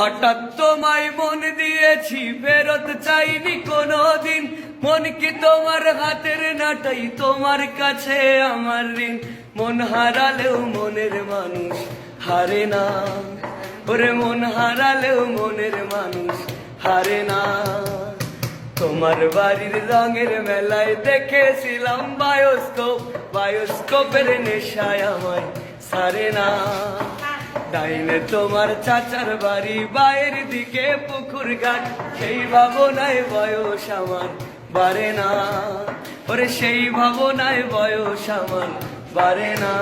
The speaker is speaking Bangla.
হঠাৎ তোমায় মন দিয়েছি, ফেরত চাইনি কোনোদিন। মন কি তোমার হাতের নাটাই, তোমার কাছে আমার ঋণ। মন হারালেও মনের মানুষ হারে না। ওরে মন হারালেও মনের মানুষ হারে না। তোমার বাড়ির রঙের মেলায় দেখেছিলাম বায়োস্কোপ। বায়োস্কোপের নেশায় আমায় সারে না। ডাইনে তোমার চাচার বাড়ি বাইরের দিকে পুকুর ঘাট। সেই ভাবনায় বয়স আমার বারে না। ওরে সেই ভাবনায় বয়স আমার বারে না।